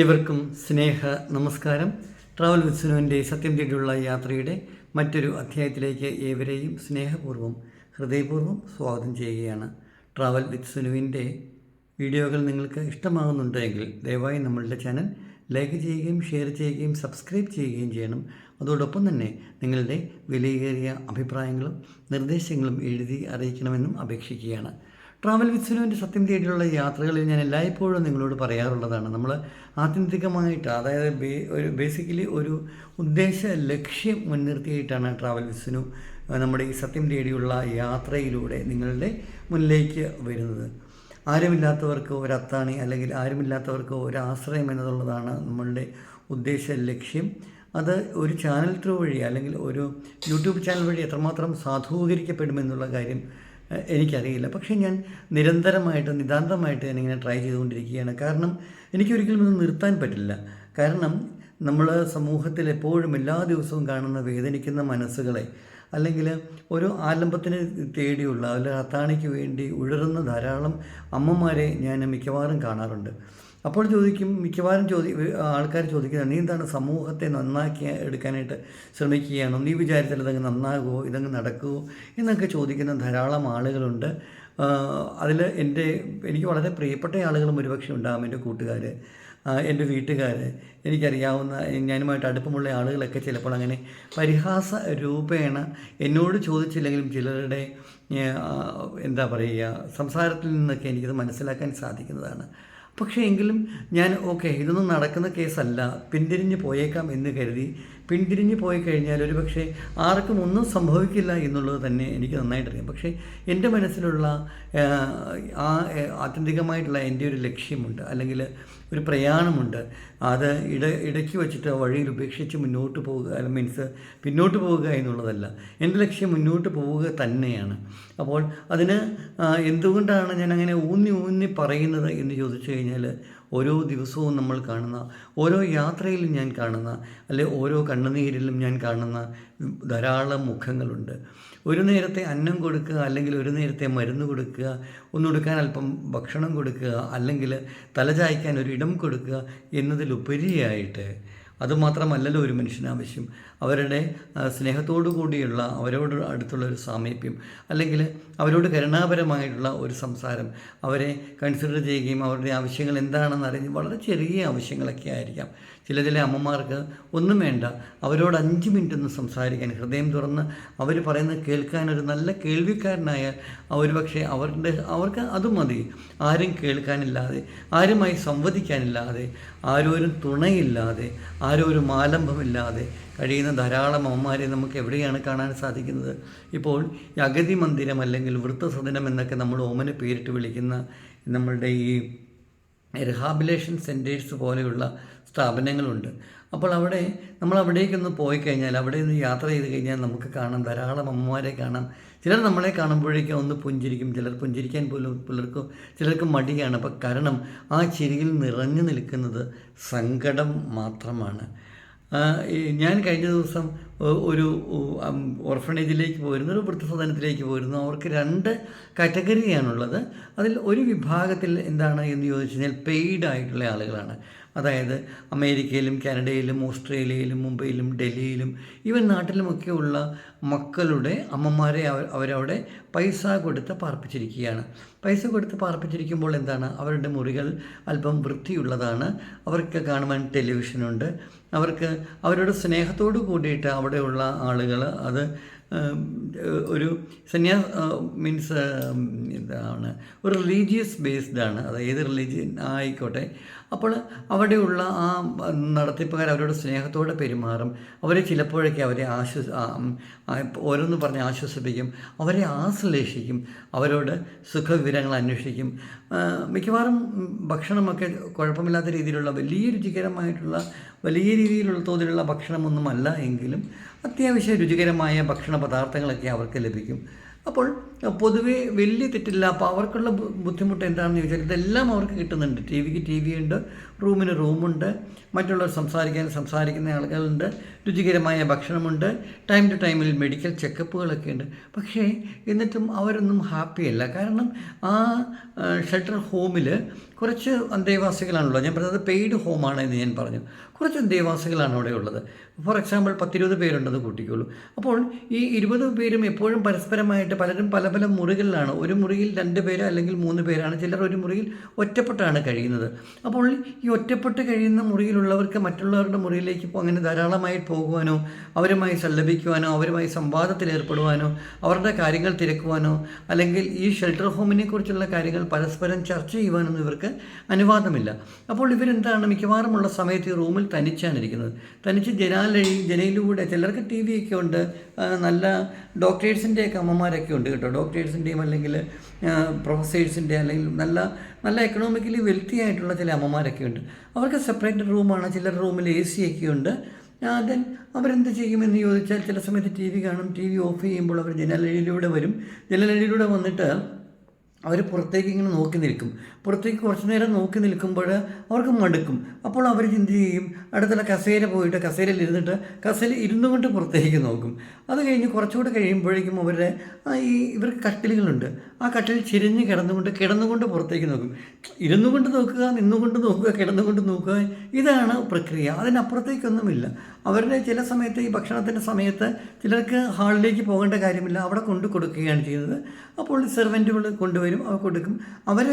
ഇവർക്കും സ്നേഹ നമസ്കാരം. ട്രാവൽ വിത്സുനുവിന്റെ സത്യം തേടിയുള്ള യാത്രയുടെ മറ്റൊരു അധ്യായത്തിലേക്ക് ഏവരെയും സ്നേഹപൂർവം ഹൃദയപൂർവം സ്വാഗതം ചെയ്യുകയാണ്. ട്രാവൽ വിത്സുനുവിന്റെ വീഡിയോകൾ നിങ്ങൾക്ക് ഇഷ്ടമാകുന്നുണ്ടെങ്കിൽ ദയവായി നമ്മളുടെ ചാനൽ ലൈക്ക് ചെയ്യുകയും ഷെയർ ചെയ്യുകയും സബ്സ്ക്രൈബ് ചെയ്യുകയും ചെയ്യണം. അതോടൊപ്പം തന്നെ നിങ്ങളുടെ വിലയേറിയ അഭിപ്രായങ്ങളും നിർദ്ദേശങ്ങളും എഴുതി അറിയിക്കണമെന്നും അപേക്ഷിക്കുകയാണ്. ട്രാവൽ വിത്സുനുവിന്റെ സത്യം തേടിയുള്ള യാത്രകളിൽ ഞാൻ എല്ലായ്പ്പോഴും നിങ്ങളോട് പറയാറുള്ളതാണ്. നമ്മൾ ആത്യന്തികമായിട്ട് അതായത് ബേ ഒരു ബേസിക്കലി ഒരു ഉദ്ദേശ ലക്ഷ്യം മുൻനിർത്തിയിട്ടാണ് ട്രാവൽ വിത്സുനു നമ്മുടെ ഈ സത്യം തേടിയുള്ള യാത്രയിലൂടെ നിങ്ങളുടെ മുന്നിലേക്ക് വരുന്നത്. ആരുമില്ലാത്തവർക്ക് ഒരു അത്താണി അല്ലെങ്കിൽ ആരുമില്ലാത്തവർക്ക് ഒരു ആശ്രയം എന്നതുള്ളതാണ് നമ്മളുടെ ഉദ്ദേശ ലക്ഷ്യം. അത് ഒരു ചാനൽ ത്രൂ വഴി അല്ലെങ്കിൽ ഒരു യൂട്യൂബ് ചാനൽ വഴി എത്രമാത്രം സാധൂകരിക്കപ്പെടുമെന്നുള്ള കാര്യം എനിക്കറിയില്ല. പക്ഷേ ഞാൻ നിരന്തരമായിട്ട് നിതാന്തമായിട്ട് ഞാനിങ്ങനെ ട്രൈ ചെയ്തുകൊണ്ടിരിക്കുകയാണ്. കാരണം എനിക്കൊരിക്കലും ഇത് നിർത്താൻ പറ്റില്ല. കാരണം നമ്മൾ സമൂഹത്തിൽ എപ്പോഴും എല്ലാ ദിവസവും കാണുന്ന വേദനിക്കുന്ന മനസ്സുകളെ അല്ലെങ്കിൽ ഒരു ആലംബത്തിന് തേടിയുള്ള അല്ലെങ്കിൽ അത്താണിക്ക് വേണ്ടി ഉഴറുന്ന ധാരാളം അമ്മമാരെ ഞാൻ മിക്കവാറും കാണാറുണ്ട്. അപ്പോൾ ചോദിക്കും മിക്കവാറും ചോദി ആൾക്കാർ ചോദിക്കുന്നത് നീ എന്താണ് സമൂഹത്തെ നന്നാക്കി എടുക്കാനായിട്ട് ശ്രമിക്കുകയാണോ? നീ വിചാരിച്ചാൽ ഇതങ്ങ് നന്നാകുമോ ഇതങ്ങ് നടക്കുമോ എന്നൊക്കെ ചോദിക്കുന്ന ധാരാളം ആളുകളുണ്ട്. അതിൽ എന്റെ എനിക്ക് വളരെ പ്രിയപ്പെട്ട ആളുകളും ഒരുപക്ഷെ ഉണ്ടാകും എന്റെ കൂട്ടുകാർ എന്റെ വീട്ടുകാർ. എനിക്കറിയാവുന്ന ഞാനുമായിട്ട് അടുപ്പമുള്ള ആളുകളൊക്കെ ചിലപ്പോൾ അങ്ങനെ പരിഹാസ രൂപേണ എന്നോട് ചോദിച്ചില്ലെങ്കിലും ചിലരുടെ എന്താ പറയുക സംസാരത്തിൽ നിന്നൊക്കെ എനിക്കത് മനസ്സിലാക്കാൻ സാധിക്കുന്നതാണ്. പക്ഷേ എങ്കിലും ഞാൻ ഓക്കെ ഇതൊന്നും നടക്കുന്ന കേസല്ല. പിന്തിരിഞ്ഞ് പോയേക്കാം എന്ന് കരുതി പിന്തിരിഞ്ഞ് പോയി കഴിഞ്ഞാൽ ഒരു പക്ഷേ ആർക്കും ഒന്നും സംഭവിക്കില്ല എന്നുള്ളത് തന്നെ എനിക്ക് നന്നായിട്ടറിയാം. പക്ഷേ എന്റെ മനസ്സിലുള്ള ആ, ആത്യന്തികമായിട്ടുള്ള എന്റെ ഒരു ലക്ഷ്യമുണ്ട്. അല്ലെങ്കിൽ ഒരു പ്രയാണമുണ്ട്. അത് ഇട ഇടയ്ക്ക് വെച്ചിട്ട് വഴിയിൽ ഉപേക്ഷിച്ച് മുന്നോട്ട് പോവുക അല്ല മീൻസ് പിന്നോട്ട് പോവുക എന്നുള്ളതല്ല. എന്റെ ലക്ഷ്യം മുന്നോട്ട് പോവുക തന്നെയാണ്. അപ്പോൾ അതിന് എന്തുകൊണ്ടാണ് ഞാൻ അങ്ങനെ ഊന്നി ഊന്നി പറയുന്നത് എന്ന് ചോദിച്ചു കഴിഞ്ഞാൽ ഓരോ ദിവസവും നമ്മൾ കാണുന്ന ഓരോ യാത്രയിലും ഞാൻ കാണുന്ന അല്ലെ ഓരോ കണ്ണുനീരിലും ഞാൻ കാണുന്ന ധാരാളം മുഖങ്ങളുണ്ട്. ഒരു നേരത്തെ അന്നം കൊടുക്കുക അല്ലെങ്കിൽ ഒരു നേരത്തെ മരുന്ന് കൊടുക്കുക ഒന്നുകൊടുക്കാൻ അല്പം ഭക്ഷണം കൊടുക്കുക അല്ലെങ്കിൽ തലചായ്ക്കാൻ ഒരു ഇടം കൊടുക്കുക എന്നതിലുപരിയായിട്ട് അതുമാത്രമല്ലല്ലോ ഒരു മനുഷ്യന് ആവശ്യം. അവരുടെ സ്നേഹത്തോടു കൂടിയുള്ള അവരോട് അടുത്തുള്ള ഒരു സാമീപ്യം അല്ലെങ്കിൽ അവരോട് കരുണാപരമായിട്ടുള്ള ഒരു സംസാരം അവരെ കൺസിഡർ ചെയ്യുകയും അവരുടെ ആവശ്യങ്ങൾ എന്താണെന്ന് അറിഞ്ഞ് വളരെ ചെറിയ ആവശ്യങ്ങളൊക്കെ ആയിരിക്കാം. ചില ചില അമ്മമാർക്ക് ഒന്നും വേണ്ട. അവരോട് അഞ്ച് മിനിറ്റ് ഒന്ന് സംസാരിക്കാൻ. ഹൃദയം തുറന്ന് അവർ പറയുന്നത് കേൾക്കാൻ ഒരു നല്ല കേൾവിക്കാരനായ ഒരു പക്ഷേ അവരുടെ അവർക്ക് അത് മതി. ആരും കേൾക്കാനില്ലാതെ ആരുമായി സംവദിക്കാനില്ലാതെ ആരോരും തുണയില്ലാതെ ആരോരും മാലംഭമില്ലാതെ കഴിയുന്ന ധാരാളം അമ്മമാരെ നമുക്ക് എവിടെയാണ് കാണാൻ സാധിക്കുന്നത്? ഇപ്പോൾ അഗതി മന്ദിരം അല്ലെങ്കിൽ വൃത്തസദനം എന്നൊക്കെ നമ്മൾ ഓമന പേരിട്ട് വിളിക്കുന്ന നമ്മളുടെ ഈ റിഹാബിലേഷൻ സെന്റേഴ്സ് പോലെയുള്ള സ്ഥാപനങ്ങളുണ്ട്. അപ്പോൾ അവിടെ നമ്മൾ അവിടേക്കൊന്ന് പോയി കഴിഞ്ഞാൽ അവിടെ നിന്ന് യാത്ര ചെയ്ത് കഴിഞ്ഞാൽ നമുക്ക് കാണാം ധാരാളം അമ്മമാരെ കാണാം. ചിലർ നമ്മളെ കാണുമ്പോഴേക്കും ഒന്ന് പുഞ്ചിരിക്കും ചിലർ പുഞ്ചിരിക്കാൻ പോലും പിള്ളേർക്ക് ചിലർക്ക് മടിയാണ്. അപ്പം കാരണം ആ ചിരിയിൽ നിറഞ്ഞു നിൽക്കുന്നത് സങ്കടം മാത്രമാണ്. ഞാൻ കഴിഞ്ഞ ദിവസം ഒരു ഓർഫണേജിലേക്ക് പോയിരുന്നു ഒരു വൃദ്ധസദനത്തിലേക്ക് പോയിരുന്നു. അവർക്ക് രണ്ട് കാറ്റഗറിയാണുള്ളത്. അതിൽ ഒരു വിഭാഗത്തിൽ എന്താണ് എന്ന് ചോദിച്ചു കഴിഞ്ഞാൽ പെയ്ഡ് ആയിട്ടുള്ള ആളുകളാണ്. അതായത് അമേരിക്കയിലും കാനഡയിലും ഓസ്ട്രേലിയയിലും മുംബൈയിലും ഡൽഹിയിലും ഈവൻ നാട്ടിലുമൊക്കെ ഉള്ള മക്കളുടെ അമ്മമാരെ അവർ അവരവിടെ പൈസ കൊടുത്ത് പാർപ്പിച്ചിരിക്കുകയാണ്. പൈസ കൊടുത്ത് പാർപ്പിച്ചിരിക്കുമ്പോൾ എന്താണ്? അവരുടെ മുറികൾ അല്പം വൃത്തിയുള്ളതാണ്. അവർക്ക് കാണുവാൻ ടെലിവിഷനുണ്ട് അവർക്ക് അവരുടെ സ്നേഹത്തോട് കൂടിയിട്ട് അവിടെയുള്ള ആളുകൾ അത് ഒരു സന്യാ മീൻസ് ഇതാണ് ഒരു റിലീജിയസ് ബേസ്ഡാണ് അത് ഏത് റിലീജിയൻ? ആയിക്കോട്ടെ. അപ്പോൾ അവിടെയുള്ള ആ നടത്തിപ്പുകാർ അവരോട് സ്നേഹത്തോടെ പെരുമാറും. അവരെ ചിലപ്പോഴൊക്കെ അവരെ ആശ്വസ ഓരോന്ന് പറഞ്ഞ് ആശ്വസിപ്പിക്കും. അവരെ ആശ്ലേഷിക്കും. അവരോട് സുഖവിവരങ്ങൾ അന്വേഷിക്കും. മിക്കവാറും ഭക്ഷണമൊക്കെ കുഴപ്പമില്ലാത്ത രീതിയിലുള്ള വലിയ രുചികരമായിട്ടുള്ള വലിയ രീതിയിലുള്ള തോതിലുള്ള ഭക്ഷണമൊന്നുമല്ല എങ്കിലും അത്യാവശ്യം രുചികരമായ ഭക്ഷണ പദാർത്ഥങ്ങളൊക്കെ അവർക്ക് ലഭിക്കും. അപ്പോൾ പൊതുവെ വലിയ തെറ്റില്ല. അപ്പോൾ അവർക്കുള്ള ബുദ്ധിമുട്ട് എന്താണെന്ന് ചോദിച്ചാൽ ഇതെല്ലാം അവർക്ക് കിട്ടുന്നുണ്ട്. ടി വിക്ക് ടി വി ഉണ്ട് റൂമിന് റൂമുണ്ട് മറ്റുള്ളവർ സംസാരിക്കാൻ സംസാരിക്കുന്ന ആളുകളുണ്ട്. രുചികരമായ ഭക്ഷണമുണ്ട്. ടൈം ടു ടൈമിൽ മെഡിക്കൽ ചെക്കപ്പുകളൊക്കെ ഉണ്ട്. പക്ഷേ എന്നിട്ടും അവരൊന്നും ഹാപ്പിയല്ല കാരണം ആ ഷെൽട്ടർ ഹോമിൽ കുറച്ച് അന്തേവാസികളാണല്ലോ ഞാൻ പറഞ്ഞത് പെയ്ഡ് ഹോമാണ് എന്ന് ഞാൻ പറഞ്ഞു. കുറച്ച് അന്തേവാസികളാണ് അവിടെ ഉള്ളത്. ഫോർ എക്സാമ്പിൾ പത്തിരുപത് പേരുണ്ടെന്ന് കൂട്ടിക്കോളൂ. അപ്പോൾ ഈ ഇരുപത് പേരും എപ്പോഴും പരസ്പരമായിട്ട് പലരും പല പല മുറികളിലാണ്. ഒരു മുറിയിൽ രണ്ട് പേര് അല്ലെങ്കിൽ മൂന്ന് പേരാണ്. ചിലർ ഒരു മുറിയിൽ ഒറ്റപ്പെട്ടാണ് കഴിയുന്നത്. അപ്പോൾ ഈ ഒറ്റപ്പെട്ട് കഴിയുന്ന മുറിയിലുള്ളവർക്ക് മറ്റുള്ളവരുടെ മുറിയിലേക്ക് അങ്ങനെ ധാരാളമായി പോകുവാനോ അവരുമായി സല്ലപിക്കുവാനോ അവരുമായി സംവാദത്തിൽ ഏർപ്പെടുവാനോ അവരുടെ കാര്യങ്ങൾ തിരക്കുവാനോ അല്ലെങ്കിൽ ഈ ഷെൽട്ടർ ഹോമിനെ കുറിച്ചുള്ള കാര്യങ്ങൾ പരസ്പരം ചർച്ച ചെയ്യുവാനൊന്നും ഇവർക്ക് അനുവാദമില്ല. അപ്പോൾ ഇവരെന്താണ് മിക്കവാറുമുള്ള സമയത്ത് ഈ റൂമിൽ തനിച്ചാണ് ഇരിക്കുന്നത്. തനിച്ച് ജനാലഴി ജനയിലൂടെ ചിലർക്ക് ടി വി ഒക്കെ ഉണ്ട്. നല്ല ഡോക്ടേഴ്സിന്റെയൊക്കെ അമ്മമാരൊക്കെ ഉണ്ട് കേട്ടോ. ഡോക്ടേഴ്സിന്റെയും അല്ലെങ്കിൽ പ്രൊഫസേഴ്സിന്റെ അല്ലെങ്കിൽ നല്ല നല്ല എക്കണോമിക്കലി വെൽത്തി ആയിട്ടുള്ള ചില അമ്മമാരൊക്കെ ഉണ്ട്. അവർക്ക് സെപ്പറേറ്റ് റൂമാണ് ചിലർ റൂമിൽ എ സി ഒക്കെ ഉണ്ട്. ദെൻ അവരെന്ത് ചെയ്യുമെന്ന് ചോദിച്ചാൽ ചില സമയത്ത് ടി വി കാണും ടി വി ഓഫ് ചെയ്യുമ്പോൾ അവർ ജനലഴിയിലൂടെ വരും. ജനലഴിയിലൂടെ വന്നിട്ട് അവർ പുറത്തേക്ക് ഇങ്ങനെ നോക്കി നിൽക്കും. പുറത്തേക്ക് കുറച്ച് നേരം നോക്കി നിൽക്കുമ്പോൾ അവർക്ക് മടുക്കും. അപ്പോൾ അവർ ചിന്ത ചെയ്യും? അടുത്തുള്ള കസേര പോയിട്ട് കസേരയിൽ ഇരുന്നിട്ട് കസേര ഇരുന്നു കൊണ്ട് പുറത്തേക്ക് നോക്കും. അത് കഴിഞ്ഞ് കുറച്ചുകൂടെ കഴിയുമ്പോഴേക്കും അവരുടെ ഈ ഇവർക്ക് കട്ടിലുകളുണ്ട്. ആ കട്ടിൽ ചിരിഞ്ഞ് കിടന്നുകൊണ്ട് കിടന്നുകൊണ്ട് പുറത്തേക്ക് നോക്കും. ഇരുന്നു കൊണ്ട് നോക്കുക നിന്നുകൊണ്ട് നോക്കുക കിടന്നുകൊണ്ട് നോക്കുക ഇതാണ് പ്രക്രിയ. അതിനപ്പുറത്തേക്കൊന്നുമില്ല. അവരുടെ ചില സമയത്ത് ഈ ഭക്ഷണത്തിന്റെ സമയത്ത് ചിലർക്ക് ഹാളിലേക്ക് പോകേണ്ട കാര്യമില്ല. അവിടെ കൊണ്ടു കൊടുക്കുകയാണ് ചെയ്യുന്നത്. അപ്പോൾ സെർവന്റുകൾ കൊണ്ടുവരും. അവർ കൊടുക്കും. അവർ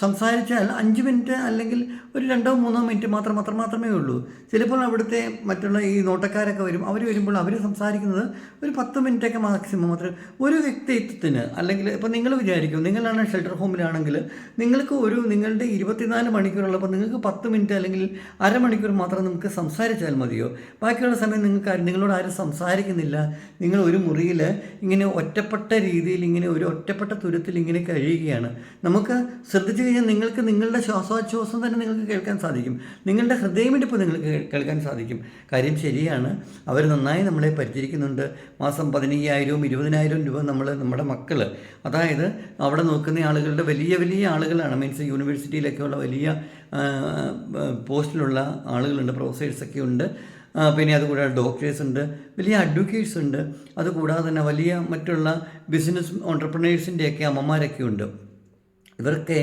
സംസാരിച്ചാൽ അഞ്ച് മിനിറ്റ് അല്ലെങ്കിൽ ഒരു രണ്ടോ മൂന്നോ മിനിറ്റ് മാത്രം മാത്രം മാത്രമേ ഉള്ളൂ. ചിലപ്പോൾ അവിടുത്തെ മറ്റുള്ള ഈ നോട്ടക്കാരൊക്കെ വരും. അവർ വരുമ്പോൾ അവർ സംസാരിക്കുന്നത് ഒരു പത്ത് മിനിറ്റൊക്കെ മാക്സിമം മാത്രം ഒരു വ്യക്തിത്വത്തിന് അല്ലെങ്കിൽ ഇപ്പോൾ നിങ്ങൾ വിചാരിക്കും നിങ്ങളാണ് ഷെൽട്ടർ ഹോമിലാണെങ്കിൽ നിങ്ങൾക്ക് ഒരു നിങ്ങളുടെ ഇരുപത്തിനാല് മണിക്കൂറുള്ളപ്പോൾ നിങ്ങൾക്ക് പത്ത് മിനിറ്റ് അല്ലെങ്കിൽ അരമണിക്കൂർ മാത്രം നമുക്ക് സംസാരിച്ചാൽ മതിയോ? ബാക്കിയുള്ള സമയം നിങ്ങൾക്ക് നിങ്ങളോട് ആരും സംസാരിക്കുന്നില്ല. നിങ്ങൾ ഒരു മുറിയിൽ ഇങ്ങനെ ഒറ്റപ്പെട്ട രീതിയിൽ ഇങ്ങനെ ഒരു ഒറ്റപ്പെട്ട തുരത്തിൽ ഇങ്ങനെ കഴിയുകയാണ്. നമുക്ക് ശ്രദ്ധിച്ചു കഴിഞ്ഞാൽ നിങ്ങൾക്ക് നിങ്ങളുടെ ശ്വാസോച്ഛ്വാസം തന്നെ നിങ്ങൾക്ക് കേൾക്കാൻ സാധിക്കും. നിങ്ങളുടെ ഹൃദയമിടിപ്പ് നിങ്ങൾക്ക് കേൾക്കാൻ സാധിക്കും. കാര്യം ശരിയാണ്. അവർ നന്നായി നമ്മളെ പരിചരിക്കുന്നുണ്ട്. മാസം പതിനയ്യായിരവും ഇരുപതിനായിരവും രൂപ നമ്മൾ നമ്മുടെ മക്കൾ അതായത് അവിടെ നോക്കുന്ന ആളുകളുടെ വലിയ വലിയ ആളുകളാണ്. മീൻസ് യൂണിവേഴ്സിറ്റിയിലൊക്കെയുള്ള വലിയ പോസ്റ്റിലുള്ള ആളുകളുണ്ട് പ്രൊഫസേഴ്സൊക്കെ ഉണ്ട്. പിന്നെ അതുകൂടാതെ ഡോക്ടേഴ്സ് ഉണ്ട് വലിയ അഡ്വക്കേറ്റ്സ് ഉണ്ട്. അതുകൂടാതെ തന്നെ വലിയ മറ്റുള്ള ബിസിനസ് ഓണ്ടർപ്രണേഴ്സിന്റെയൊക്കെ അമ്മമാരൊക്കെ ഉണ്ട്. ഇവർക്ക്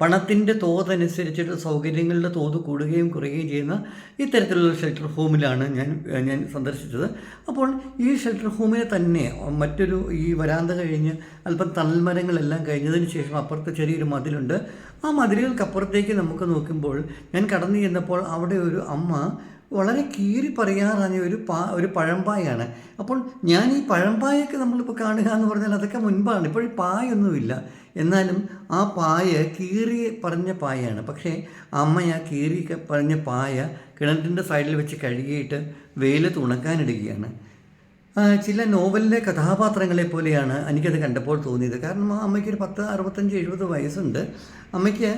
പണത്തിന്റെ തോതനുസരിച്ചിട്ട് സൗകര്യങ്ങളുടെ തോത് കൂടുകയും കുറയുകയും ചെയ്യുന്ന ഇത്തരത്തിലുള്ള ഷെൽട്ടർ ഹോമിലാണ് ഞാൻ ഞാൻ സന്ദർശിച്ചത്. അപ്പോൾ ഈ ഷെൽട്ടർ ഹോമിനെ തന്നെ മറ്റൊരു ഈ വരാന്ത കഴിഞ്ഞ് അല്പം തണൽമരങ്ങളെല്ലാം കഴിഞ്ഞതിന് ശേഷം അപ്പുറത്ത് ചെറിയൊരു മതിലുണ്ട്. ആ മതിലുകൾക്കപ്പുറത്തേക്ക് നമുക്ക് നോക്കുമ്പോൾ ഞാൻ കടന്നു ചെന്നപ്പോൾ അവിടെ ഒരു അമ്മ വളരെ കീറി പറയാറാണ് ഒരു പാ ഒരു പഴമ്പായാണ്. അപ്പോൾ ഞാൻ ഈ പഴമ്പായൊക്കെ നമ്മളിപ്പോൾ കാണുക എന്ന് പറഞ്ഞാൽ അതൊക്കെ മുൻപാണ്. ഇപ്പോൾ പായൊന്നുമില്ല. എന്നാലും ആ പായ കീറി പറഞ്ഞ പായാണ്. പക്ഷേ അമ്മ ആ കീറി പറഞ്ഞ പായ കിണറ്റിന്റെ സൈഡിൽ വെച്ച് കഴുകിയിട്ട് വെയിലത്ത് ഉണക്കാനിടുകയാണ്. ചില നോവലിലെ കഥാപാത്രങ്ങളെ പോലെയാണ് എനിക്കത് കണ്ടപ്പോൾ തോന്നിയത്. കാരണം ആ അമ്മയ്ക്ക് ഒരു പത്ത് അറുപത്തഞ്ച് എഴുപത് വയസ്സുണ്ട്. അമ്മയ്ക്ക്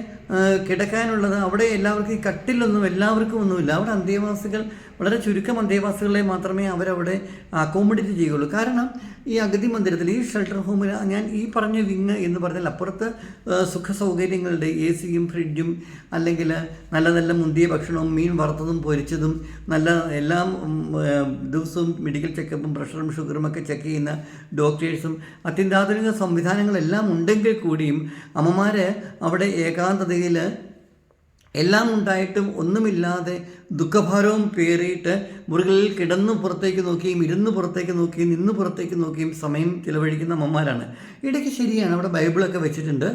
കിടക്കാനുള്ളത് അവിടെ എല്ലാവർക്കും ഈ കട്ടിലൊന്നും എല്ലാവർക്കും ഒന്നുമില്ല. അവിടെ അന്തേവാസികൾ വളരെ ചുരുക്കം അന്തേവാസികളെ മാത്രമേ അവരവിടെ അക്കോമഡേറ്റ് ചെയ്യുള്ളൂ കാരണം ഈ അഗതി മന്ദിരത്തിൽ ഈ ഷെൽട്ടർ ഹോമിൽ ഞാൻ ഈ പറഞ്ഞ വിങ് എന്ന് പറഞ്ഞാൽ അപ്പുറത്ത് സുഖ സൗകര്യങ്ങളുടെ എ സിയും ഫ്രിഡ്ജും അല്ലെങ്കിൽ നല്ല നല്ല മുന്തിയ ഭക്ഷണവും മീൻ വറുത്തതും പൊരിച്ചതും നല്ല എല്ലാം ദിവസവും മെഡിക്കൽ ചെക്കപ്പും പ്രഷറും ഷുഗറും ഒക്കെ ചെക്ക് ചെയ്യുന്ന ഡോക്ടേഴ്സും അത്യന്താധുനിക സംവിധാനങ്ങളെല്ലാം ഉണ്ടെങ്കിൽ കൂടിയും അമ്മമാർ അവിടെ ഏകാന്തതയിൽ എല്ലാം ഉണ്ടായിട്ടും ഒന്നുമില്ലാതെ ദുഃഖഭാരവും പേറിയിട്ട് മുറികളിൽ കിടന്നു പുറത്തേക്ക് നോക്കിയും ഇരുന്ന് പുറത്തേക്ക് നോക്കിയും നിന്ന് പുറത്തേക്ക് നോക്കിയും സമയം ചിലവഴിക്കുന്ന അമ്മമാരാണ്. ഇടയ്ക്ക് ശരിയാണ് അവിടെ ബൈബിളൊക്കെ വെച്ചിട്ടുണ്ട്.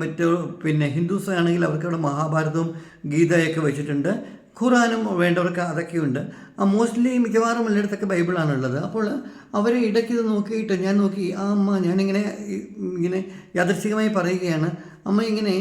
മറ്റു പിന്നെ ഹിന്ദുസ് ആണെങ്കിൽ അവർക്ക് അവിടെ മഹാഭാരതവും ഗീതയൊക്കെ വെച്ചിട്ടുണ്ട്. ഖുറാനും വേണ്ടവർക്ക് അതൊക്കെയുണ്ട്. മോസ്റ്റ്ലി മിക്കവാറും എല്ലായിടത്തൊക്കെ ബൈബിളാണുള്ളത്. അപ്പോൾ അവർ ഇടയ്ക്ക് ഇത് നോക്കിയിട്ട് ഞാൻ നോക്കി ആ അമ്മ ഞാനിങ്ങനെ ഇങ്ങനെ യാദർശികമായി പറയുകയാണ് അമ്മ ഇങ്ങനെ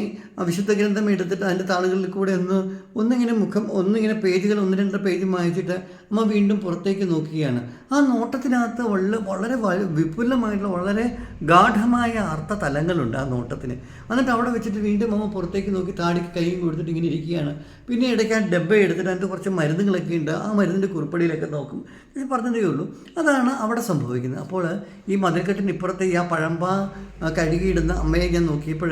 വിശുദ്ധ ഗ്രന്ഥം എടുത്തിട്ട് അതിന്റെ താളുകളിൽ കൂടെ ഒന്ന് ഒന്നിങ്ങനെ മുഖം ഒന്നിങ്ങനെ പേജുകൾ ഒന്ന് രണ്ട് പേജ് വായിച്ചിട്ട് അമ്മ വീണ്ടും പുറത്തേക്ക് നോക്കുകയാണ്. ആ നോട്ടത്തിനകത്ത് വളരെ വളരെ വിപുലമായിട്ടുള്ള വളരെ ഗാഠമായ അർത്ഥ തലങ്ങളുണ്ട് ആ നോട്ടത്തിന്. എന്നിട്ട് അവിടെ വെച്ചിട്ട് വീണ്ടും അമ്മ പുറത്തേക്ക് നോക്കി താടിക്ക് കൈയും കൊടുത്തിട്ട് ഇങ്ങനെ ഇരിക്കുകയാണ്. പിന്നെ ഇടയ്ക്ക് ആ ഡബ്ബ എടുത്തിട്ട് അതിന്റെ കുറച്ച് മരുന്നുകളൊക്കെ ഉണ്ട്. ആ മരുന്നിന്റെ അതിന്റെ കുറിപ്പടിയിലൊക്കെ നോക്കും. ഇത് പറഞ്ഞതേ ഉള്ളൂ. അതാണ് അവിടെ സംഭവിക്കുന്നത്. അപ്പോൾ ഈ മതിൽക്കെട്ടിന് ഇപ്പുറത്തെ ആ പഴമ്പ കഴുകിയിടുന്ന അമ്മയെ ഞാൻ നോക്കിയപ്പോൾ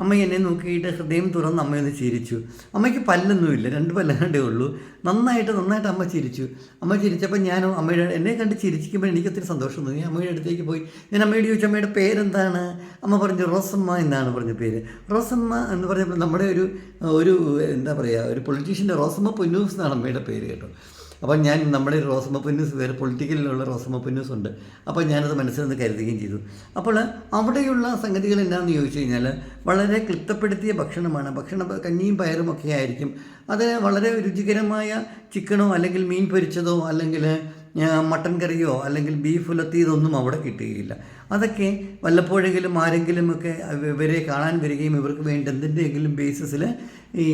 അമ്മ എന്നെ നോക്കിയിട്ട് ഹൃദയം തുറന്ന് അമ്മയൊന്ന് ചിരിച്ചു. അമ്മയ്ക്ക് പല്ലൊന്നുമില്ല. രണ്ട് പല്ലാണ്ടേ ഉള്ളൂ. നന്നായിട്ട് നന്നായിട്ട് അമ്മ ചിരിച്ചു. അമ്മ ചിരിച്ചപ്പോൾ ഞാൻ അമ്മയുടെ എന്നെ കണ്ട് ചിരിച്ചിരിക്കുമ്പോൾ എനിക്ക് ഒത്തിരി സന്തോഷം തോന്നി. അമ്മയുടെ അടുത്തേക്ക് പോയി. ഞാൻ അമ്മയോട് ചോദിച്ചു അമ്മയുടെ പേരെന്താണ്? അമ്മ പറഞ്ഞു റോസമ്മ എന്നാണ് പറഞ്ഞ പേര്. റോസമ്മ എന്ന് പറഞ്ഞപ്പോൾ നമ്മുടെ ഒരു ഒരു എന്താ പറയുക ഒരു പൊളിറ്റീഷ്യന്റെ റോസമ്മ പൊന്നൂസ് എന്നാണ് അമ്മയുടെ പേര് കേട്ടോ. അപ്പം ഞാൻ നമ്മുടെ പൊന്നൂസ് വേറെ പൊളിറ്റിക്കലിലുള്ള റോസമ്മ പൊന്നൂസ് ഉണ്ട്. അപ്പോൾ ഞാനത് മനസ്സിൽ നിന്ന് കരുതുകയും ചെയ്തു. അപ്പോൾ അവിടെയുള്ള സംഗതികൾ എന്താണെന്ന് ചോദിച്ചു കഴിഞ്ഞാൽ വളരെ ക്ലിപ്തപ്പെടുത്തിയ ഭക്ഷണമാണ്. ഭക്ഷണ കഞ്ഞിയും പയറും ഒക്കെ ആയിരിക്കും. അത് വളരെ രുചികരമായ ചിക്കനോ അല്ലെങ്കിൽ മീൻ പൊരിച്ചതോ അല്ലെങ്കിൽ മട്ടൻ കറിയോ അല്ലെങ്കിൽ ബീഫ് ഉലത്തിയതൊന്നും അവിടെ കിട്ടുകയില്ല അതൊക്കെ വല്ലപ്പോഴെങ്കിലും ആരെങ്കിലും ഒക്കെ ഇവരെ കാണാൻ വരികയും ഇവർക്ക് വേണ്ട എന്തിന്റെയെങ്കിലും ബേസിസിൽ ഈ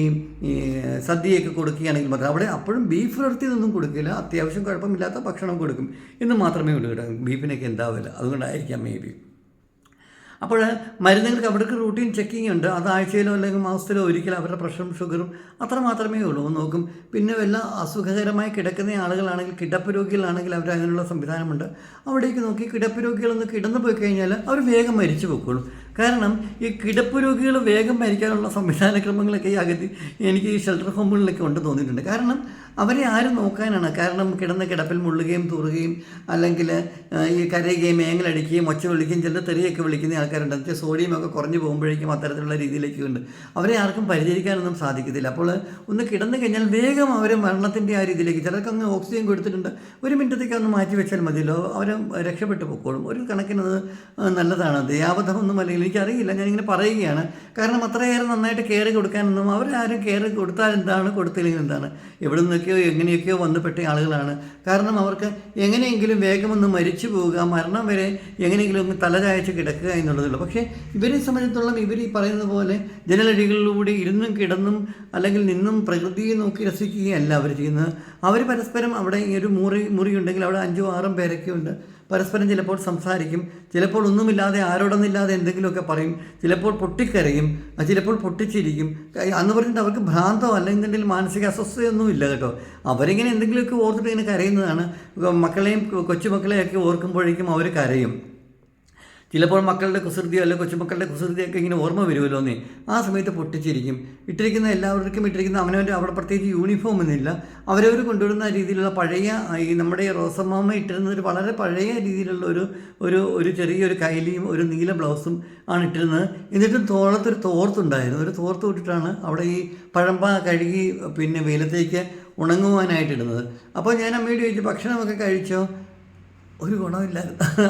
സദ്യയൊക്കെ കൊടുക്കുകയാണെങ്കിൽ മാത്രം. അവിടെ അപ്പോഴും ബീഫ് ഉലർത്തിയതൊന്നും കൊടുക്കില്ല. അത്യാവശ്യം കുഴപ്പമില്ലാത്ത ഭക്ഷണം കൊടുക്കും. എന്ന് മാത്രമേ ഉള്ളൂ കേട്ടോ. ബീഫിനൊക്കെ എന്താവില്ല അതുകൊണ്ടായിരിക്കാം മേ ബി അപ്പോൾ മരുന്നുകൾക്ക് അവിടേക്ക് റൂട്ടീൻ ചെക്കിംഗ് ഉണ്ട്. അത് ആഴ്ചയിലോ അല്ലെങ്കിൽ മാസത്തിലോ ഒരിക്കലും അവരുടെ പ്രഷറും ഷുഗറും അത്ര മാത്രമേ ഉള്ളൂ. നോക്കും. പിന്നെ വല്ല അസുഖകരമായി കിടക്കുന്ന ആളുകളാണെങ്കിൽ കിടപ്പ് രോഗികളാണെങ്കിൽ അവർ അങ്ങനെയുള്ള സംവിധാനമുണ്ട്. അവിടേക്ക് നോക്കി കിടപ്പ് രോഗികളൊന്ന് കിടന്നു പോയി കഴിഞ്ഞാൽ അവർ വേഗം മരിച്ചു പൊക്കോളും കാരണം ഈ കിടപ്പ് രോഗികൾ വേഗം മരിക്കാനുള്ള സംവിധാന ക്രമങ്ങളൊക്കെ ഈ അകത്തി എനിക്ക് ഈ ഷെൽട്ടർ ഹോമുകളിലൊക്കെ ഉണ്ട് തോന്നിയിട്ടുണ്ട്. കാരണം അവരെ ആരും നോക്കാനാണ്. കാരണം കിടന്ന കിടപ്പിൽ മുള്ളുകയും തൂറുകയും അല്ലെങ്കിൽ ഈ കരയുകയും മേങ്ങലടിക്കുകയും ഒച്ച വിളിക്കുകയും ചില തെറിയൊക്കെ വിളിക്കുന്ന ആൾക്കാരുണ്ട്. എന്നുവെച്ചാൽ സോഡിയം ഒക്കെ കുറഞ്ഞു പോകുമ്പോഴേക്കും അത്തരത്തിലുള്ള രീതിയിലേക്ക് ഉണ്ട് അവരെ ആർക്കും പരിചരിക്കാനൊന്നും സാധിക്കത്തില്ല. അപ്പോൾ ഒന്ന് കിടന്നു കഴിഞ്ഞാൽ വേഗം അവരെ മരണത്തിന്റെ ആ രീതിയിലേക്ക് ചിലർക്ക് അങ്ങ് ഓക്സിജൻ കൊടുത്തിട്ടുണ്ട്. ഒരു മിനിറ്റത്തേക്ക് ഒന്ന് മാറ്റി വെച്ചാൽ മതിയല്ലോ. അവർ രക്ഷപ്പെട്ടു പൊക്കോളും. ഒരു കണക്കിനത് നല്ലതാണ്. ദയാബദ്ധമൊന്നും അല്ലെങ്കിൽ എനിക്കറിയില്ല. ഞാനിങ്ങനെ പറയുകയാണ്. കാരണം അത്രയേറെ നന്നായിട്ട് കെയർ കൊടുക്കാനൊന്നും അവരാരും കെയർ കൊടുത്താൽ എന്താണ്? കൊടുത്തില്ലെങ്കിൽ എന്താണ്? എവിടെ നിന്നൊക്കെയോ എങ്ങനെയൊക്കെയോ വന്നുപെട്ട ആളുകളാണ്. കാരണം അവർക്ക് എങ്ങനെയെങ്കിലും വേഗമൊന്ന് മരിച്ചു പോവുക മരണം വരെ എങ്ങനെയെങ്കിലും ഒന്ന് തലചായച്ച് കിടക്കുക എന്നുള്ളതുള്ളൂ പക്ഷേ ഇവരെ സംബന്ധിച്ചിടത്തോളം ഇവർ ഈ പറയുന്നത് പോലെ ജനലടികളിലൂടെ ഇരുന്നും കിടന്നും അല്ലെങ്കിൽ നിന്നും പ്രകൃതിയെ നോക്കി രസിക്കുകയല്ല അവർ ചെയ്യുന്നത്. അവർ പരസ്പരം അവിടെ ഈ ഒരു മുറി മുറിയുണ്ടെങ്കിൽ അവിടെ അഞ്ചോ ആറും പേരൊക്കെ ഉണ്ട്. പരസ്പരം ചിലപ്പോൾ സംസാരിക്കും ചിലപ്പോൾ ഒന്നുമില്ലാതെ ആരോടൊന്നില്ലാതെ എന്തെങ്കിലുമൊക്കെ പറയും ചിലപ്പോൾ പൊട്ടിക്കരയും ചിലപ്പോൾ പൊട്ടിച്ചിരിക്കും. അന്ന് പറഞ്ഞിട്ട് അവർക്ക് ഭ്രാന്തോ അല്ലെങ്കിൽ എന്തെങ്കിലും മാനസിക അസ്വസ്ഥയൊന്നുമില്ല കേട്ടോ. അവരിങ്ങനെ എന്തെങ്കിലുമൊക്കെ ഓർത്തിട്ട് ഇങ്ങനെ കരയുന്നതാണ്. മക്കളെയും കൊച്ചുമക്കളെയൊക്കെ ഓർക്കുമ്പോഴേക്കും അവർ കരയും. ചിലപ്പോൾ മക്കളുടെ കുസൃതിയോ അല്ലെങ്കിൽ കൊച്ചുമക്കളുടെ കുസൃതിയൊക്കെ ഇങ്ങനെ ഓർമ്മ വരുമല്ലോ എന്നേ ആ സമയത്ത് പൊട്ടിച്ചിരിക്കും. ഇട്ടിരിക്കുന്ന എല്ലാവർക്കും ഇട്ടിരിക്കുന്ന അവനവന്റെ അവിടെ പ്രത്യേകിച്ച് യൂണിഫോം ഒന്നുമില്ല അവരവർ കൊണ്ടുവരുന്ന രീതിയിലുള്ള പഴയ ഈ നമ്മുടെ ഈ റോസമ്മാമ ഇട്ടിരുന്ന ഒരു വളരെ പഴയ രീതിയിലുള്ള ഒരു ഒരു ഒരു ചെറിയൊരു കൈലിയും ഒരു നീല ബ്ലൗസും ആണ് ഇട്ടിരുന്നത്. എന്നിട്ടും തോളത്തൊരു തോർത്തുണ്ടായിരുന്നു. ഒരു തോർത്ത് വിട്ടിട്ടാണ് അവിടെ ഈ പഴമ്പ കഴുകി പിന്നെ വെയിലത്തേക്ക് ഉണങ്ങുവാനായിട്ടിടുന്നത് അപ്പോൾ ഞാൻ അമ്മയോട് ചോദിച്ചു ഭക്ഷണമൊക്കെ കഴിച്ചോ? ഒരു ഗുണമില്ല.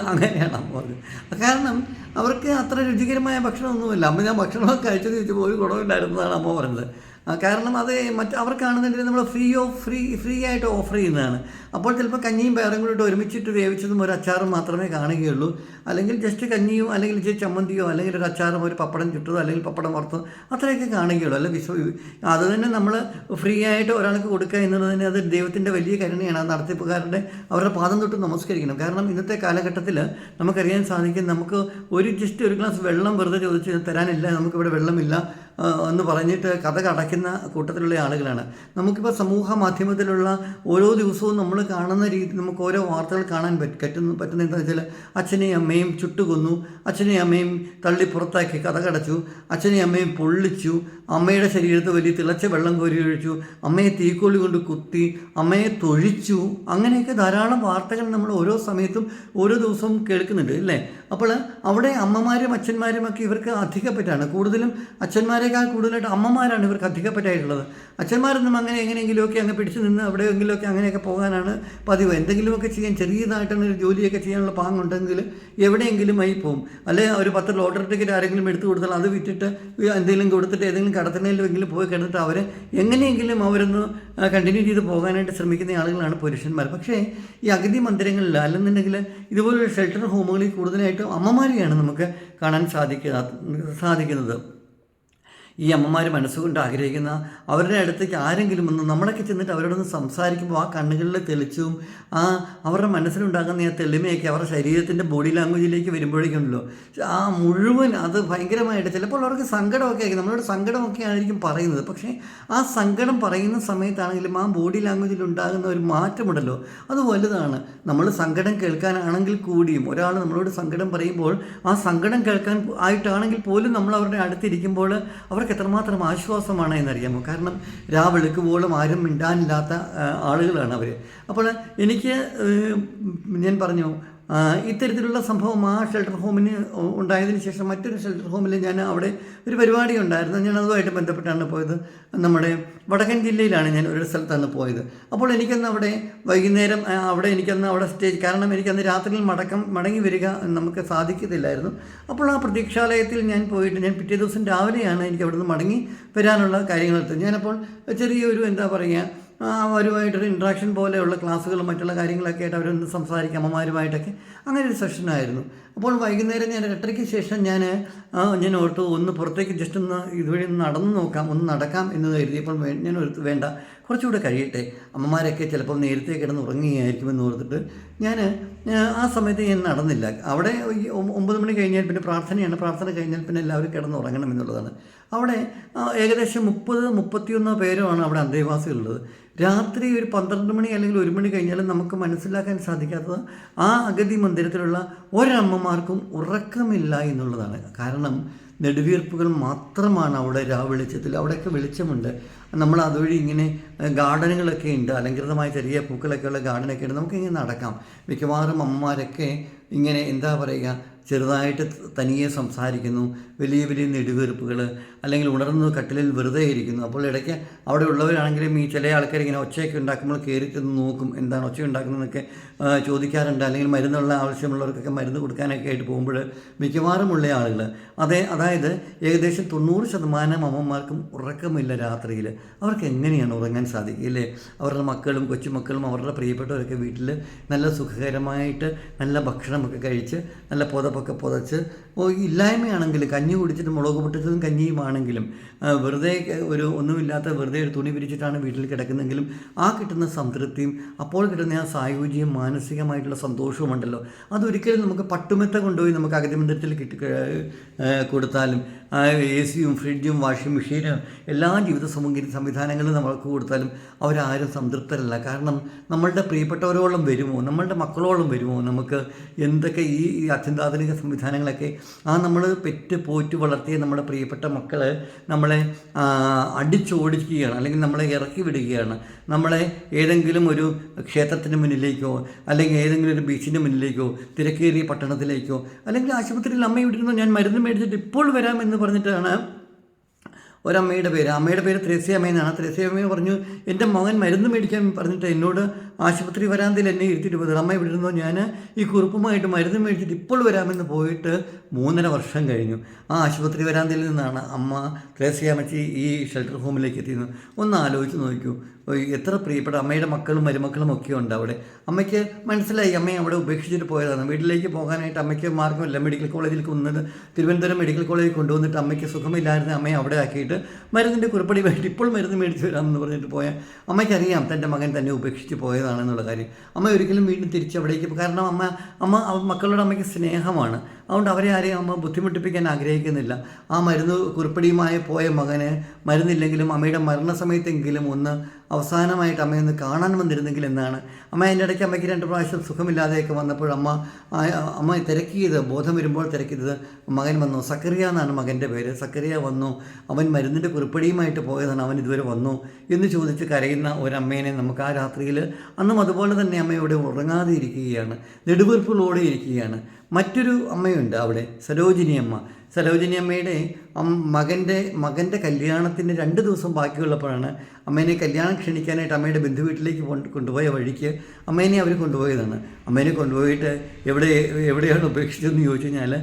അങ്ങനെയാണ് അമ്മ കാരണം അവർക്ക് അത്ര രുചികരമായ ഭക്ഷണമൊന്നുമില്ല. അമ്മ ഞാൻ ഭക്ഷണമൊക്കെ കഴിച്ചത് ചോദിച്ചപ്പോൾ ഒരു ഗുണമില്ലായിരുന്നതാണ് അമ്മ പറഞ്ഞത്. കാരണം അത് മറ്റ് അവർക്കാണെന്നുണ്ടെങ്കിൽ നമ്മൾ ഫ്രീ ഓഫ് ഫ്രീ ഫ്രീ ആയിട്ട് ഓഫർ ചെയ്യുന്നതാണ്. അപ്പോൾ ചിലപ്പോൾ കഞ്ഞിയും പയറും കൂടി ഒരുമിച്ചിട്ട് വേവിച്ചതും ഒരു അച്ചാറും മാത്രമേ കാണുകയുള്ളൂ. അല്ലെങ്കിൽ ജസ്റ്റ് കഞ്ഞിയോ അല്ലെങ്കിൽ ചമ്മന്തിയോ അല്ലെങ്കിൽ ഒരു അച്ചാറും ഒരു പപ്പടം ചുട്ടതോ അല്ലെങ്കിൽ പപ്പടം വറുത്തതോ അത്രയൊക്കെ കാണുകയുള്ളൂ. അല്ല വിശ്വ അത് തന്നെ നമ്മൾ ഫ്രീ ആയിട്ട് ഒരാൾക്ക് കൊടുക്കുക എന്നുള്ളത് തന്നെ അത് ദൈവത്തിന്റെ വലിയ കരുണയാണ്. നടത്തിപ്പുകാരുടെ അവരുടെ പാദം തൊട്ട് നമസ്കരിക്കണം. കാരണം ഇന്നത്തെ കാലഘട്ടത്തിൽ നമുക്കറിയാൻ സാധിക്കും നമുക്ക് ഒരു ജസ്റ്റ് ഒരു ഗ്ലാസ് വെള്ളം വെറുതെ ചോദിച്ച് തരാനില്ല. നമുക്കിവിടെ വെള്ളമില്ല. എന്ന് പറഞ്ഞിട്ട് കഥ കടക്കുന്ന കൂട്ടത്തിലുള്ള ആളുകളാണ്. നമുക്കിപ്പോൾ സമൂഹ മാധ്യമത്തിലുള്ള ഓരോ ദിവസവും നമ്മൾ കാണുന്ന രീതി നമുക്ക് ഓരോ വാർത്തകൾ കാണാൻ പറ്റും പറ്റുന്ന പറ്റുന്ന എന്താണെന്ന് വെച്ചാൽ അച്ഛനെയും അമ്മയും ചുട്ടുകൊന്നു അച്ഛനെയും അമ്മയും തള്ളി പുറത്താക്കി കഥ കടച്ചു അച്ഛനെയും അമ്മയും പൊള്ളിച്ചു അമ്മയുടെ ശരീരത്ത് വലിയ തിളച്ച വെള്ളം കോരി ഒഴിച്ചു അമ്മയെ തീക്കോളി കൊണ്ട് കുത്തി അമ്മയെ തൊഴിച്ചു അങ്ങനെയൊക്കെ ധാരാളം വാർത്തകൾ നമ്മൾ ഓരോ സമയത്തും ഓരോ ദിവസവും കേൾക്കുന്നുണ്ട് അല്ലേ? അപ്പോൾ അവിടെ അമ്മമാരും അച്ഛന്മാരും ഒക്കെ ഇവർക്ക് അധികപ്പെട്ടാണ്. കൂടുതലും അച്ഛന്മാരെക്കാൾ കൂടുതലായിട്ട് അമ്മമാരാണ് ഇവർക്ക് അധികപ്പറ്റായിട്ടുള്ളത് അച്ഛന്മാരൊന്നും അങ്ങനെ എങ്ങനെയെങ്കിലുമൊക്കെ അങ്ങ് പിടിച്ചു നിന്ന് എവിടെയെങ്കിലുമൊക്കെ അങ്ങനെയൊക്കെ പോകാനാണ് പതിവ്. എന്തെങ്കിലുമൊക്കെ ചെയ്യാൻ ചെറിയതായിട്ടാണ് ഒരു ജോലിയൊക്കെ ചെയ്യാനുള്ള പാങ്ങുണ്ടെങ്കിൽ എവിടെയെങ്കിലും ആയി പോകും അല്ലെ ഒരു പത്ത് ലോട്ടറി ടിക്കറ്റ് ആരെങ്കിലും എടുത്തു കൊടുത്താൽ അത് വിറ്റിട്ട് എന്തെങ്കിലും കൊടുത്തിട്ട് ഏതെങ്കിലും കടത്തണയിലെങ്കിലും പോയി കിടന്നിട്ട് അവർ എങ്ങനെയെങ്കിലും അവരൊന്ന് കണ്ടിന്യൂ ചെയ്ത് പോകാനായിട്ട് ശ്രമിക്കുന്ന ആളുകളാണ് പുരുഷന്മാർ. പക്ഷേ ഈ അഗതി മന്ദിരങ്ങളിൽ അല്ലെന്നുണ്ടെങ്കിൽ ഇതുപോലുള്ള ഷെൽട്ടർ ഹോമുകളിൽ കൂടുതലായിട്ടും അമ്മമാരെയാണ് നമുക്ക് കാണാൻ സാധിക്കുക സാധിക്കുന്നത്. ഈ അമ്മമാർ മനസ്സുകൊണ്ട് ആഗ്രഹിക്കുന്ന അവരുടെ അടുത്തേക്ക് ആരെങ്കിലും ഒന്ന് നമ്മളൊക്കെ ചെന്നിട്ട് അവരോടൊന്ന് സംസാരിക്കുമ്പോൾ ആ കണ്ണുകളിൽ തെളിച്ചും ആ അവരുടെ മനസ്സിലുണ്ടാകുന്ന ആ തെളിമയൊക്കെ അവരുടെ ശരീരത്തിന്റെ ബോഡി ലാംഗ്വേജിലേക്ക് വരുമ്പോഴേക്കുണ്ടല്ലോ. ആ മുഴുവൻ അത് ഭയങ്കരമായിട്ട് ചിലപ്പോൾ അവർക്ക് സങ്കടമൊക്കെ ആയിരിക്കും. നമ്മളോട് സങ്കടമൊക്കെ ആയിരിക്കും പറയുന്നത്. പക്ഷേ ആ സങ്കടം പറയുന്ന സമയത്താണെങ്കിലും ആ ബോഡി ലാംഗ്വേജിൽ ഉണ്ടാകുന്ന ഒരു മാറ്റമുണ്ടല്ലോ. അത് വലുതാണ്. നമ്മൾ സങ്കടം കേൾക്കാനാണെങ്കിൽ കൂടിയും ഒരാൾ നമ്മളോട് സങ്കടം പറയുമ്പോൾ ആ സങ്കടം കേൾക്കാൻ ആയിട്ടാണെങ്കിൽ പോലും നമ്മൾ അവരുടെ അടുത്തിരിക്കുമ്പോൾ അവർക്ക് എത്രമാത്രം ആശ്വാസമാണ് എന്നറിയാമോ? കാരണം രാവെളുക്കുമ്പോഴും ആരും മിണ്ടാനില്ലാത്ത ആളുകളാണ് അവർ അപ്പോൾ എനിക്ക് ഞാൻ പറഞ്ഞു ഇത്തരത്തിലുള്ള സംഭവം ആ ഷെൽട്ടർ ഹോമിന് ഉണ്ടായതിന് ശേഷം മറ്റൊരു ഷെൽട്ടർ ഹോമിൽ ഞാൻ അവിടെ ഒരു പരിപാടി ഉണ്ടായിരുന്നു. ഞാൻ അതുമായിട്ട് ബന്ധപ്പെട്ടാണ് പോയത്. നമ്മുടെ വടക്കൻ ജില്ലയിലാണ് ഞാൻ ഒരു സ്ഥലത്താണ് പോയത്. അപ്പോൾ എനിക്കന്ന് അവിടെ വൈകുന്നേരം അവിടെ എനിക്കന്ന് അവിടെ സ്റ്റേജ് കാരണം എനിക്കന്ന് രാത്രിയിൽ മടക്കം മടങ്ങി വരിക നമുക്ക് സാധിക്കത്തില്ലായിരുന്നു. അപ്പോൾ ആ പ്രതീക്ഷാലയത്തിൽ ഞാൻ പോയിട്ട് ഞാൻ പിറ്റേ ദിവസം രാവിലെയാണ് എനിക്ക് അവിടുന്ന് മടങ്ങി വരാനുള്ള കാര്യങ്ങൾ എടുത്തത് ഞാനപ്പോൾ ചെറിയൊരു എന്താ പറയുക അവരുമായിട്ടൊരു ഇൻട്രാക്ഷൻ പോലെയുള്ള ക്ലാസ്സുകളും മറ്റുള്ള കാര്യങ്ങളൊക്കെ ആയിട്ട് അവരൊന്ന് സംസാരിക്കും അമ്മമാരുമായിട്ടൊക്കെ. അങ്ങനെ ഒരു സെഷനായിരുന്നു അപ്പോൾ വൈകുന്നേരം ഞാൻ എട്ടരയ്ക്ക് ശേഷം ഞാൻ ഞാൻ ഓർത്തു ഒന്ന് പുറത്തേക്ക് ജസ്റ്റ് ഒന്ന് ഇതുവഴി ഒന്ന് നടന്നു നോക്കാം ഒന്ന് നടക്കാം എന്ന് കരുതിയപ്പോൾ ഞാൻ ഒരു വേണ്ട കുറച്ചുകൂടെ കഴിയട്ടെ. അമ്മമാരൊക്കെ ചിലപ്പോൾ നേരത്തെ കിടന്ന് ഉറങ്ങുകയായിരിക്കുമെന്ന് ഓർത്തിട്ട് ഞാൻ ആ സമയത്ത് ഞാൻ നടന്നില്ല. അവിടെ ഒമ്പത് മണി കഴിഞ്ഞാൽ പിന്നെ പ്രാർത്ഥനയാണ്. പ്രാർത്ഥന കഴിഞ്ഞാൽ പിന്നെ എല്ലാവരും കിടന്ന് ഉറങ്ങണം എന്നുള്ളതാണ്. അവിടെ ഏകദേശം മുപ്പത് മുപ്പത്തിയൊന്നോ പേരുമാണ് അവിടെ അന്തേവാസികളുള്ളത്. രാത്രി ഒരു പന്ത്രണ്ട് മണി അല്ലെങ്കിൽ ഒരു മണി കഴിഞ്ഞാലും നമുക്ക് മനസ്സിലാക്കാൻ സാധിക്കാത്തത് ആ അഗതി മന്ദിരത്തിലുള്ള ഒരമ്മമാർക്കും ഉറക്കമില്ല എന്നുള്ളതാണ്. കാരണം നെടുവീർപ്പുകൾ മാത്രമാണ് അവിടെ രാ വെളിച്ചത്തിൽ. അവിടെയൊക്കെ വെളിച്ചമുണ്ട്. നമ്മൾ അതുവഴി ഇങ്ങനെ ഗാർഡനുകളൊക്കെ ഉണ്ട്. അലങ്കൃതമായ ചെറിയ പൂക്കളൊക്കെ ഉള്ള ഗാർഡനൊക്കെ ഉണ്ട്. നമുക്കിങ്ങനെ നടക്കാം. മിക്കവാറും അമ്മമാരൊക്കെ ഇങ്ങനെ എന്താ പറയുക ചെറുതായിട്ട് തനിയെ സംസാരിക്കുന്നു വലിയ വലിയ നെടുവീർപ്പുകൾ അല്ലെങ്കിൽ ഉണർന്ന് കട്ടിലിൽ വെറുതെ ഇരിക്കുന്നു. അപ്പോൾ ഇടയ്ക്ക് അവിടെ ഉള്ളവരാണെങ്കിലും ഈ ചില ആൾക്കാർ ഇങ്ങനെ ഒച്ചയൊക്കെ ഉണ്ടാക്കുമ്പോൾ കയറി ചെന്ന് നോക്കും എന്താണ് ഒച്ച ഉണ്ടാക്കുന്നതെന്നൊക്കെ ചോദിക്കാറുണ്ട്. അല്ലെങ്കിൽ മരുന്നുള്ള ആവശ്യമുള്ളവർക്കൊക്കെ മരുന്ന് കൊടുക്കാനൊക്കെ ആയിട്ട് പോകുമ്പോൾ മിക്കവാറുമുള്ള ആളുകൾ അതെ അതായത് ഏകദേശം തൊണ്ണൂറ് ശതമാനം അമ്മമാർക്കും ഉറക്കമില്ല രാത്രിയിൽ അവർക്ക് എങ്ങനെയാണ് ഉറങ്ങാൻ സാധിക്കുക ഇല്ലേ? അവരുടെ മക്കളും കൊച്ചുമക്കളും അവരുടെ പ്രിയപ്പെട്ടവരൊക്കെ വീട്ടിൽ നല്ല സുഖകരമായിട്ട് നല്ല ഭക്ഷണമൊക്കെ കഴിച്ച് നല്ല പുതപ്പൊക്കെ പുതച്ച് ഇല്ലായ്മയാണെങ്കിൽ കഞ്ഞി കുടിച്ചിട്ട് മുളക് പൊട്ടിച്ചതും കഞ്ഞിയുമാണെങ്കിലും വെറുതെ ഒരു ഒന്നുമില്ലാത്ത വെറുതെ ഒരു തുണി പിരിച്ചിട്ടാണ് വീട്ടിൽ കിടക്കുന്നതെങ്കിലും ആ കിട്ടുന്ന സംതൃപ്തിയും അപ്പോൾ കിട്ടുന്ന ആ സായുജ്യം മാനസികമായിട്ടുള്ള സന്തോഷവും ഉണ്ടല്ലോ അതൊരിക്കലും നമുക്ക് പട്ടുമെത്ത കൊണ്ടുപോയി നമുക്ക് അഗതിമന്ദിരത്തിൽ കിട്ടി കൊടുത്താലും എ സിയും ഫ്രിഡ്ജും വാഷിംഗ് മെഷീനും എല്ലാ ജീവിത സംവിധ സംവിധാനങ്ങളും നമ്മൾക്ക് കൊടുത്താലും അവരാരും സംതൃപ്തരല്ല. കാരണം നമ്മളുടെ പ്രിയപ്പെട്ടവരോളം വരുമോ? നമ്മളുടെ മക്കളോളം വരുമോ? നമുക്ക് എന്തൊക്കെ ഈ അത്യന്താധുനിക സംവിധാനങ്ങളൊക്കെ ആ നമ്മൾ പെറ്റ് പോറ്റ് വളർത്തിയ നമ്മുടെ പ്രിയപ്പെട്ട മക്കൾ നമ്മളെ അടിച്ചോടിക്കുകയാണ്. അല്ലെങ്കിൽ നമ്മളെ ഇറക്കി വിടുകയാണ്. നമ്മളെ ഏതെങ്കിലും ഒരു ക്ഷേത്രത്തിന് മുന്നിലേക്കോ അല്ലെങ്കിൽ ഏതെങ്കിലും ഒരു ബീച്ചിന്റെ മുന്നിലേക്കോ തിരക്കേറിയ പട്ടണത്തിലേക്കോ അല്ലെങ്കിൽ ആശുപത്രിയിൽ അമ്മ ഇവിടെ ഞാൻ മരുന്ന് മേടിച്ചിട്ട് ഇപ്പോൾ വരാമെന്ന് പറഞ്ഞിട്ടാണ് ഒരമ്മയുടെ പേര്. അമ്മയുടെ പേര് ത്രേസ്യാമ്മ എന്നാണ് ത്രേസ്യാമ്മ പറഞ്ഞു എന്റെ മകൻ മരുന്ന് മേടിക്കാൻ പറഞ്ഞിട്ട് എന്നോട് ആശുപത്രി വരാന്തിൽ എന്നെ ഇരുത്തിയിട്ട് പോയത് അമ്മ ഇവിടെ ഞാൻ ഈ കുറുപ്പുമായിട്ട് മരുന്ന് മേടിച്ചിട്ട് ഇപ്പോൾ വരാമെന്ന് പോയിട്ട് മൂന്നര വർഷം കഴിഞ്ഞു. ആ ആശുപത്രി വരാന്തിൽ നിന്നാണ് അമ്മ ത്രേസ്യാമ്മച്ചി ഈ ഷെൽട്ടർ ഹോമിലേക്ക് എത്തിയത്. ഒന്ന് ആലോചിച്ച് നോക്കൂ. എത്ര പ്രിയപ്പെട്ട അമ്മയുടെ മക്കളും മരുമക്കളും ഒക്കെ ഉണ്ട് അവിടെ. അമ്മയ്ക്ക് മനസ്സിലായി അമ്മയെ അവിടെ ഉപേക്ഷിച്ചിട്ട് പോയതാണ്. വീട്ടിലേക്ക് പോകാനായിട്ട് അമ്മയ്ക്ക് മാർഗമില്ല മെഡിക്കൽ കോളേജിൽ കൊന്നിട്ട് തിരുവനന്തപുരം മെഡിക്കൽ കോളേജിൽ കൊണ്ടുവന്നിട്ട് അമ്മയ്ക്ക് സുഖമില്ലായിരുന്നു. അമ്മയെ അവിടെ ആക്കിയിട്ട് മരുന്നിന്റെ കുറിപ്പടി വേണ്ടി ഇപ്പോൾ മരുന്ന് മേടിച്ച് വരാമെന്ന് പറഞ്ഞിട്ട് പോയ അമ്മയ്ക്കറിയാം തന്റെ മകൻ തന്നെ ഉപേക്ഷിച്ച് പോയതാണെന്നുള്ള കാര്യം. അമ്മ ഒരിക്കലും വീണ്ടും തിരിച്ച് അവിടേക്ക് കാരണം അമ്മ അമ്മ മക്കളോട് അമ്മയ്ക്ക് സ്നേഹമാണ്. അതുകൊണ്ട് അവരെ ആരെയും അമ്മ ബുദ്ധിമുട്ടിപ്പിക്കാൻ ആഗ്രഹിക്കുന്നില്ല. ആ മരുന്ന് കുറിപ്പടിയുമായി പോയ മകന് മരുന്നില്ലെങ്കിലും അമ്മയുടെ മരണസമയത്തെങ്കിലും ഒന്ന് അവസാനമായിട്ട് അമ്മയൊന്ന് കാണാൻ വന്നിരുന്നെങ്കിൽ എന്നാണ് അമ്മ എന്റെ ഇടയ്ക്ക് അമ്മയ്ക്ക് രണ്ട് പ്രാവശ്യം സുഖമില്ലാതെയൊക്കെ വന്നപ്പോൾ അമ്മ അമ്മ തിരക്കിയത് ബോധം വരുമ്പോൾ തിരക്കിയത് മകൻ വന്നു. സക്കറിയ എന്നാണ് മകന്റെ പേര്. സക്കറിയ വന്നു. അവൻ മരുന്നിന്റെ കുറിപ്പടിയുമായിട്ട് പോയതാണ്. അവൻ ഇതുവരെ വന്നു എന്ന് ചോദിച്ച് കരയുന്ന ഒരമ്മേനെ നമുക്ക് ആ രാത്രിയിൽ അന്നും അതുപോലെ തന്നെ അമ്മയോടെ ഉറങ്ങാതെ ഇരിക്കുകയാണ്. നെടുവീർപ്പുകളോടെ ഇരിക്കുകയാണ്. മറ്റൊരു അമ്മയുണ്ട് അവിടെ സരോജിനി അമ്മ. സരോജിനി അമ്മയുടെ മകന്റെ മകന്റെ കല്യാണത്തിന് രണ്ട് ദിവസം ബാക്കിയുള്ളപ്പോഴാണ് അമ്മേനെ കല്യാണം ക്ഷണിക്കാനായിട്ട് അമ്മയുടെ ബന്ധു വീട്ടിലേക്ക് കൊണ്ട് കൊണ്ടുപോയ വഴിക്ക് അമ്മേനെ അവർ കൊണ്ടുപോയതാണ്. അമ്മേനെ കൊണ്ടുപോയിട്ട് എവിടെ എവിടെയാണ് ഉപേക്ഷിച്ചതെന്ന് ചോദിച്ചു കഴിഞ്ഞാൽ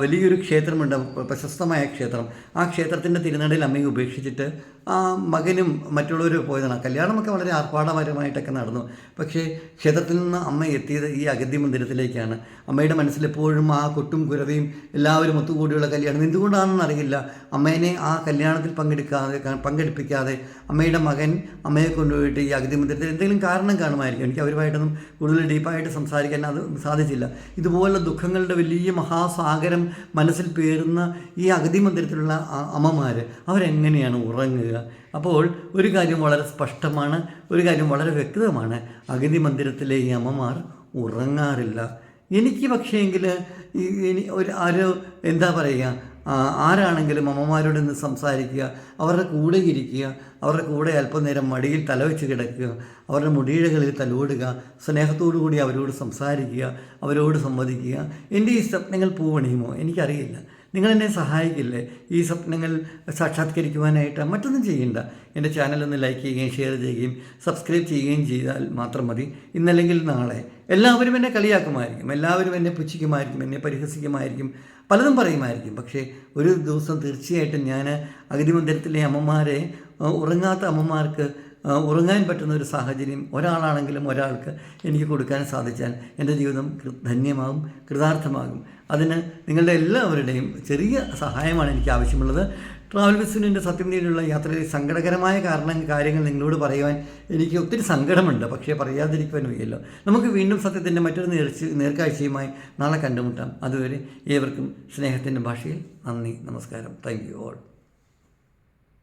വലിയൊരു ക്ഷേത്രമുണ്ട് പ്രശസ്തമായ ക്ഷേത്രം. ആ ക്ഷേത്രത്തിന്റെ തിരുനടയിൽ അമ്മയെ ഉപേക്ഷിച്ചിട്ട് ആ മകനും മറ്റുള്ളവരും പോയതാണ്. കല്യാണമൊക്കെ വളരെ ആർഭാടപരമായിട്ടൊക്കെ നടന്നു. പക്ഷേ ക്ഷേത്രത്തിൽ നിന്ന് അമ്മ എത്തിയത് ഈ അഗതി മന്ദിരത്തിലേക്കാണ്. അമ്മയുടെ മനസ്സിലെപ്പോഴും ആ കൊട്ടും കുരവയും എല്ലാവരും ഒത്തുകൂടിയുള്ള കല്യാണം. എന്തുകൊണ്ടാണെന്ന് അറിയില്ല. അമ്മേനെ ആ കല്യാണത്തിൽ പങ്കെടുക്കാതെ പങ്കെടുപ്പിക്കാതെ അമ്മയുടെ മകൻ അമ്മയെ കൊണ്ടുപോയിട്ട് ഈ അഗതി മന്ദിരത്തിൽ എന്തെങ്കിലും കാരണം കാണുമായിരിക്കും. എനിക്ക് അവരുമായിട്ടൊന്നും കൂടുതൽ ഡീപ്പായിട്ട് സംസാരിക്കാൻ അത് സാധിച്ചില്ല. ഇതുപോലുള്ള ദുഃഖങ്ങളുടെ വലിയ മഹാസാഗരം മനസ്സിൽ പേരുന്ന ഈ അഗതി മന്ദിരത്തിലുള്ള ആ- അമ്മമാർ അവരെങ്ങനെയാണ് ഉറങ്ങുക? അപ്പോൾ ഒരു കാര്യം വളരെ സ്പഷ്ടമാണ് ഒരു കാര്യം വളരെ വ്യക്തമാണ്. അഗതി മന്ദിരത്തിലെ ഈ അമ്മമാർ ഉറങ്ങാറില്ല. എനിക്ക് പക്ഷേങ്കിൽ ഒരു ആരോ എന്താ പറയുക ആരാണെങ്കിലും അമ്മമാരോട് നിന്ന് സംസാരിക്കുക അവരുടെ കൂടെ ഇരിക്കുക അവരുടെ കൂടെ അല്പനേരം മടിയിൽ തലവെച്ച് കിടക്കുക അവരുടെ മുടിയിഴകളിൽ തലോടുക സ്നേഹത്തോടു കൂടി അവരോട് സംസാരിക്കുക അവരോട് സംവദിക്കുക. എന്റെ ഈ സ്വപ്നങ്ങൾ പൂവണിയുമോ? എനിക്കറിയില്ല. നിങ്ങൾ എന്നെ സഹായിക്കില്ലേ? ഈ സ്വപ്നങ്ങൾ സാക്ഷാത്കരിക്കുവാനായിട്ട് മറ്റൊന്നും ചെയ്യണ്ട. എന്റെ ചാനൽ ഒന്ന് ലൈക്ക് ചെയ്യുകയും ഷെയർ ചെയ്യുകയും സബ്സ്ക്രൈബ് ചെയ്യുകയും ചെയ്താൽ മാത്രം മതി. ഇന്നല്ലെങ്കിൽ നാളെ. എല്ലാവരും എന്നെ കളിയാക്കുമായിരിക്കും. എല്ലാവരും എന്നെ പുച്ഛിക്കുമായിരിക്കും. എന്നെ പരിഹസിക്കുമായിരിക്കും. പലതും പറയുമായിരിക്കും. പക്ഷേ ഒരു ദിവസം തീർച്ചയായിട്ടും ഞാൻ അഗതിമന്ദിരത്തിലെ അമ്മമാരെ ഉറങ്ങാത്ത അമ്മമാർക്ക് ഉറങ്ങാൻ പറ്റുന്ന ഒരു സാഹചര്യം ഒരാളാണെങ്കിലും ഒരാൾക്ക് എനിക്ക് കൊടുക്കാൻ സാധിച്ചാൽ എന്റെ ജീവിതം ധന്യമാകും കൃതാർത്ഥമാകും. അതിന് നിങ്ങളുടെ എല്ലാവരുടെയും ചെറിയ സഹായമാണ് എനിക്ക് ആവശ്യമുള്ളത്. ട്രാവൽ ബിസിനിന്റെ സത്യം നേരിയുള്ള യാത്രയിൽ സങ്കടകരമായ കാരണം കാര്യങ്ങൾ നിങ്ങളോട് പറയുവാൻ എനിക്ക് ഒത്തിരി സങ്കടമുണ്ട്. പക്ഷേ പറയാതിരിക്കുവാൻ വയ്യല്ലോ. നമുക്ക് വീണ്ടും സത്യത്തിന്റെ മറ്റൊരു നേർച്ച നേർക്കാഴ്ചയുമായി നാളെ കണ്ടുമുട്ടാം. അതുവരെ ഏവർക്കും സ്നേഹത്തിന്റെ ഭാഷയിൽ നന്ദി നമസ്കാരം. Thank you all.